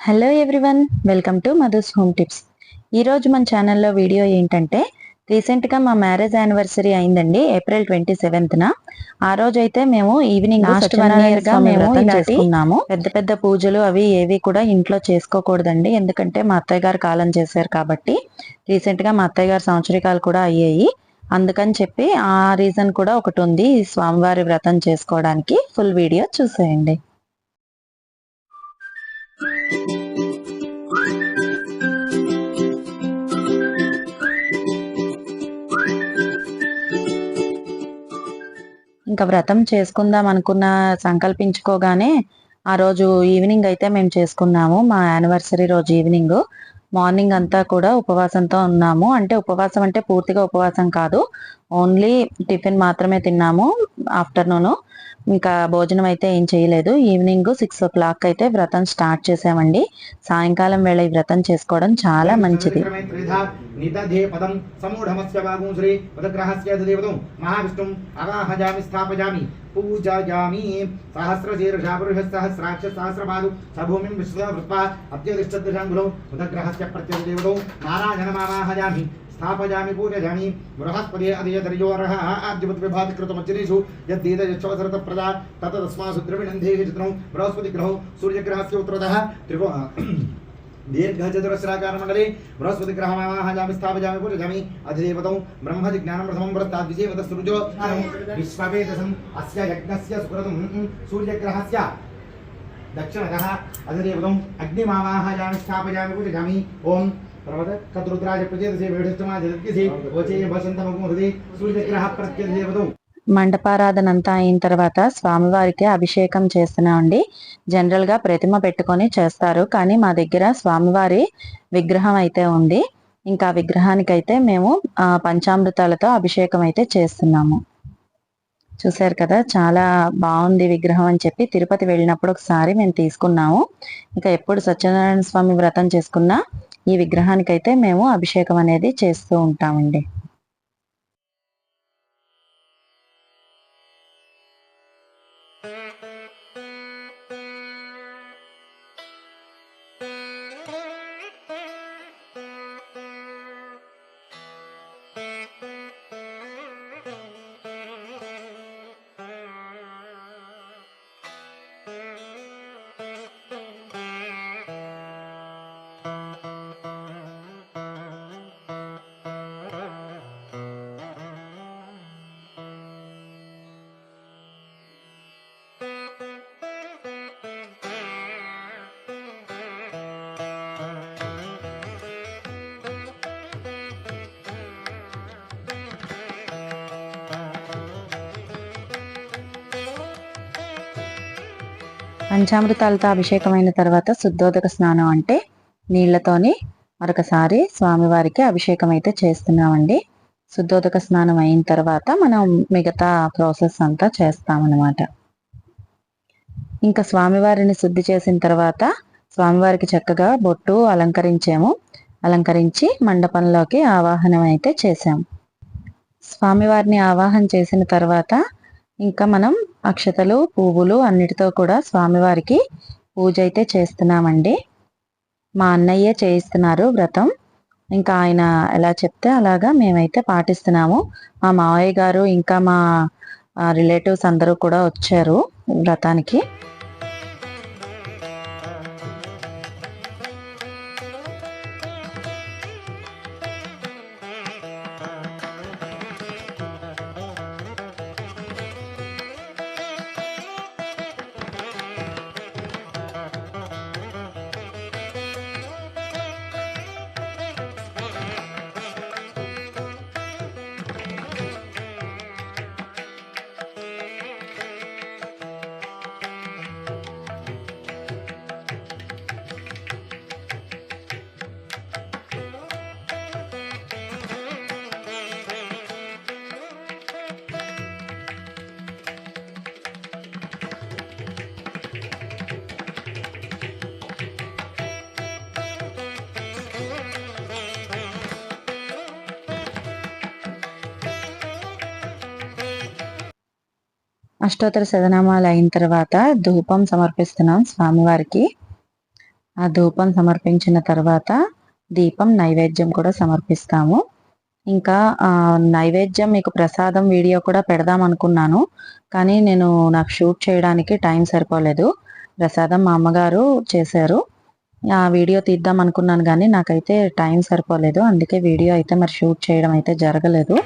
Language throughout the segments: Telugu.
Hello everyone welcome to Madhu's home tips ఈరోజు మన ఛానల్లో వీడియో ఏంటంటే రీసెంట్గా మా మ్యారేజ్ యానివర్సరీ అయిందండి ఏప్రిల్ ట్వంటీ సెవెంత్న ఆ రోజు అయితే మేము ఈవినింగ్ లాస్ట్ వన్ ఇయర్గా మేము చేసుకున్నాము. పెద్ద పెద్ద పూజలు అవి ఏవి కూడా ఇంట్లో చేసుకోకూడదండి. ఎందుకంటే మా అత్తయ్య గారు కాలం చేశారు కాబట్టి రీసెంట్గా మా అత్తయ్య గారు సంవత్సరికాలు కూడా అయ్యాయి. అందుకని చెప్పి ఆ రీజన్ కూడా ఒకటి ఉంది స్వామివారి వ్రతం చేసుకోవడానికి. ఫుల్ వీడియో చూసేయండి. ఇంకా వ్రతం చేసుకుందాం అనుకున్న సంకల్పించుకోగానే ఆ రోజు ఈవినింగ్ అయితే మేము చేసుకున్నాము మా యానివర్సరీ రోజు ఈవినింగ్ మార్నింగ్ అంతా కూడా ఉపవాసంతో ఉన్నాము. అంటే ఉపవాసం అంటే పూర్తిగా ఉపవాసం కాదు. ఓన్లీ టిఫిన్ మాత్రమే తిన్నాము ఆఫ్టర్నూన్. ఇంకా భోజనం అయితే ఏం చేయలేదు. ఈవినింగ్ సిక్స్ ఓ క్లాక్ అయితే వ్రతం స్టార్ట్ చేసామండి. సాయంకాలం వేళ ఈ వ్రతం చేసుకోవడం చాలా మంచిది. మహావిష్ణుం అవాహజామి స్థాపజామి. पूजयामि। सहस्रशीर्षा पुरुषः सहस्राक्ष सहस्रपादु स भूमिं विश्वभृत्वा अत्यतिष्ठद्दशाङ्गुलौ उदग्रहस्य प्रत्यङ्गदेवतौ नानाजनमामाहयामि स्थापयामि, पूजयामि। बृहस्पति अधियतर्योरः आद्यपद्विभातिकृतमचिनेषु यद्दीत यच्छवसरतप्रदा तत् तस्मासु द्रविणन्धेः चित्रौ बृहस्पतिग्रहौ सूर्यग्रहस्य उत्तरतः त्रिभो दीर्घचतुरस्राकारमण्डले बृहस्पतिग्रहमाहाजामि स्थापयामि पूजयामि। अधिदेवतौ ब्रह्मजिज्ञानं प्रथमं पुरस्ताद्विजे वदस्तुरुजो विश्ववेदसम् अस्य यज्ञस्य सुकृतं सूर्यग्रहस्य दक्षिणतः अधिदेवतौ अग्निमावाहाजामि स्थापयामि पूजयामि। ॐ प्रवद మండపారాధన అంతా అయిన తర్వాత స్వామివారికి అభిషేకం చేస్తున్నామండి జనరల్గా ప్రతిమ పెట్టుకొని చేస్తారు. కానీ మా దగ్గర స్వామివారి విగ్రహం అయితే ఉంది. ఇంకా విగ్రహానికైతే మేము పంచామృతాలతో అభిషేకం అయితే చేస్తున్నాము. చూశారు కదా చాలా బాగుంది విగ్రహం అని చెప్పి తిరుపతి వెళ్ళినప్పుడు ఒకసారి మేము తీసుకున్నాము. ఇంకా ఎప్పుడు సత్యనారాయణ స్వామి వ్రతం చేసుకున్నా ఈ విగ్రహానికైతే మేము అభిషేకం అనేది చేస్తూ ఉంటామండి. పంచామృతాలతో అభిషేకమైన తర్వాత శుద్ధోదక స్నానం అంటే నీళ్ళతోని మరొకసారి స్వామివారికి అభిషేకం అయితే చేస్తున్నామండి. శుద్ధోదక స్నానం అయిన తర్వాత మనం మిగతా ప్రాసెస్ అంతా చేస్తామన్నమాట. ఇంకా స్వామివారిని శుద్ధి చేసిన తర్వాత స్వామివారికి చక్కగా బొట్టు అలంకరించాము. అలంకరించి మండపంలోకి ఆవాహనం అయితే చేసాము స్వామివారిని ఆవాహన చేసిన తర్వాత ఇంకా మనం అక్షతలు పువ్వులు అన్నిటితో కూడా స్వామివారికి పూజ అయితే చేస్తున్నామండి. మా అన్నయ్య చేయిస్తున్నారు వ్రతం. ఇంకా ఆయన ఎలా చెప్తే అలాగా మేమైతే పాటిస్తున్నాము. మా మావయ్య గారు ఇంకా మా రిలేటివ్స్ అందరూ కూడా వచ్చారు వ్రతానికి. అష్టోత్తర శతనామాలు అయిన తర్వాత ధూపం సమర్పిస్తున్నాం స్వామివారికి. ఆ ధూపం సమర్పించిన తర్వాత దీపం నైవేద్యం కూడా సమర్పిస్తాము. ఇంకా నైవేద్యం మీకు ప్రసాదం వీడియో కూడా పెడదాం అనుకున్నాను. కానీ నేను నాకు షూట్ చేయడానికి టైం సరిపోలేదు. ప్రసాదం మా అమ్మగారు చేశారు. ఆ వీడియో తీద్దాం అనుకున్నాను కానీ నాకైతే టైం సరిపోలేదు. అందుకే వీడియో అయితే మరి షూట్ చేయడం అయితే జరగలేదు.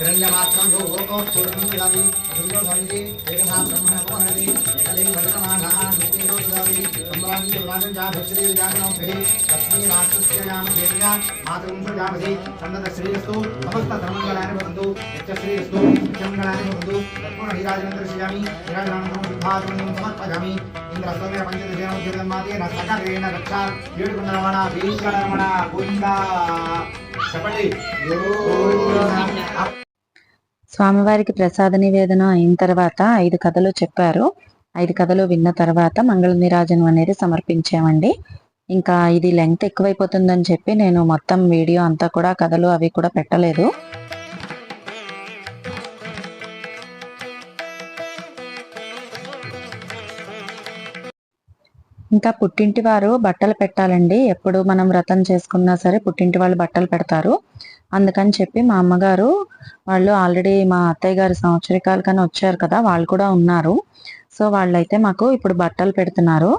हिरण्यमात्रं भूगोपूर्णं ददाति अधुरो समिति एकधा ब्रह्मण उपहरति एकदे भजनमानः नित्येनो ददाति सम्राजं प्रदानं च भक्षरे जागरणोभिः लक्ष्मी राष्ट्रस्य नाम चेतया मातरं प्रजापति सन्नत श्रीस्तु समस्त धर्मङ्गलानि भवन्तु यच्च श्रीस्तु नित्यमङ्गलानि भवन्तु लक्ष्मण हिराजनं दर्शयामि हिराजनं शुद्धात्मनिं समर्पयामि ఇంద్రస్వమే పంచదశేన ఉద్యోగమాతే నా సకలేన రక్ష ఏడుకున్న రమణ భీకర రమణ గోవిందా చెప్పండి గోవిందా. స్వామివారికి ప్రసాద నివేదన అయిన తర్వాత ఐదు కథలు చెప్పారు. ఐదు కథలు విన్న తర్వాత మంగళ నీరాజనం అనేది సమర్పించామండి. ఇంకా ఇది లెంగ్త్ ఎక్కువైపోతుందని చెప్పి నేను మొత్తం వీడియో అంతా కూడా కథలు అవి కూడా పెట్టలేదు. ఇంకా పుట్టింటి వారు బట్టలు పెట్టాలండి. ఎప్పుడు మనం వ్రతం చేసుకున్నా సరే పుట్టింటి వాళ్ళు బట్టలు పెడతారు. అందుకని చెప్పి మా అమ్మగారు వాళ్ళు ఆల్రెడీ మా అత్తయ్య గారి సంవత్సరికాలు కానీ వచ్చారు కదా వాళ్ళు కూడా ఉన్నారు. సో వాళ్ళైతే మాకు ఇప్పుడు బట్టలు పెడుతున్నారు.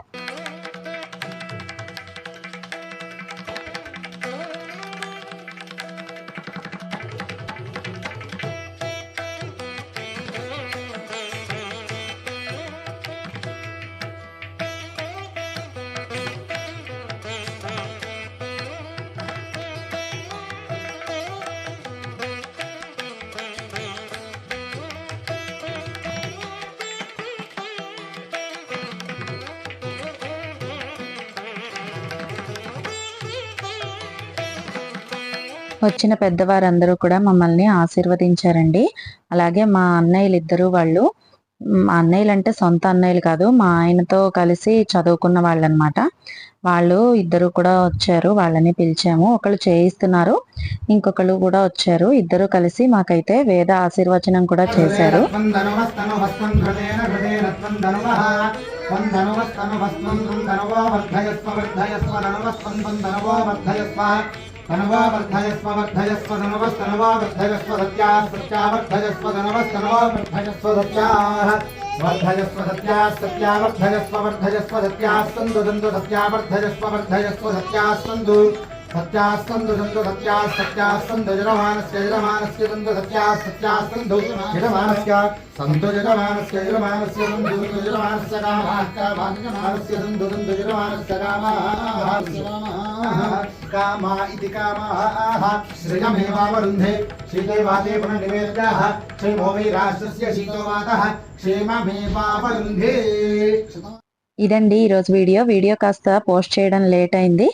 వచ్చిన పెద్దవారందరూ కూడా మమ్మల్ని ఆశీర్వదించారండి. అలాగే మా అన్నయ్యలు ఇద్దరు వాళ్ళు మా అన్నయ్యలు అంటే సొంత అన్నయ్యలు కాదు మా ఆయనతో కలిసి చదువుకున్న వాళ్ళు అనమాట వాళ్ళు ఇద్దరు కూడా వచ్చారు వాళ్ళని పిలిచాము. ఒకళ్ళు చేయిస్తున్నారు ఇంకొకళ్ళు కూడా వచ్చారు. ఇద్దరు కలిసి మాకైతే వేద ఆశీర్వచనం కూడా చేశారు. వర్ధయస్వ వర్ధయస్వ ధనవస్తనవా వర్ధయస్వ సత్యాः సత్యా వర్ధయస్వ ధనవస్తనవా వర్ధయస్వ సత్యాः వర్ధయస్వ సత్యాः సత్యా వర్ధయస్వ వర్ధయస్వ సత్యాः సందు దందు సత్యా వర్ధయస్వ వర్ధయస్వ సత్యాः సందు సత్యాः సందు దందు సత్యాः సందు సందు కామా ఇతి కామాः శ్రియమేవావరుంధే శీతే వాతే పునర్నివేద్యాः రాష్ట్రస్య శీతో వాతः ఇదండి ఈరోజు వీడియో. వీడియో కాస్త పోస్ట్ చేయడం లేట్ అయింది.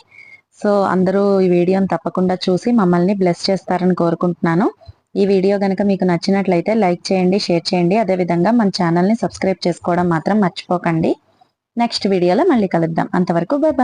సో అందరూ ఈ వీడియోని తప్పకుండా చూసి మమ్మల్ని బ్లెస్ చేస్తారని కోరుకుంటున్నాను. ఈ వీడియో కనుక మీకు నచ్చినట్లయితే లైక్ చేయండి షేర్ చేయండి. అదేవిధంగా మన ఛానల్ని సబ్స్క్రైబ్ చేసుకోవడం మాత్రం మర్చిపోకండి. నెక్స్ట్ వీడియోలో మళ్ళీ కలుద్దాం. అంతవరకు బాయ్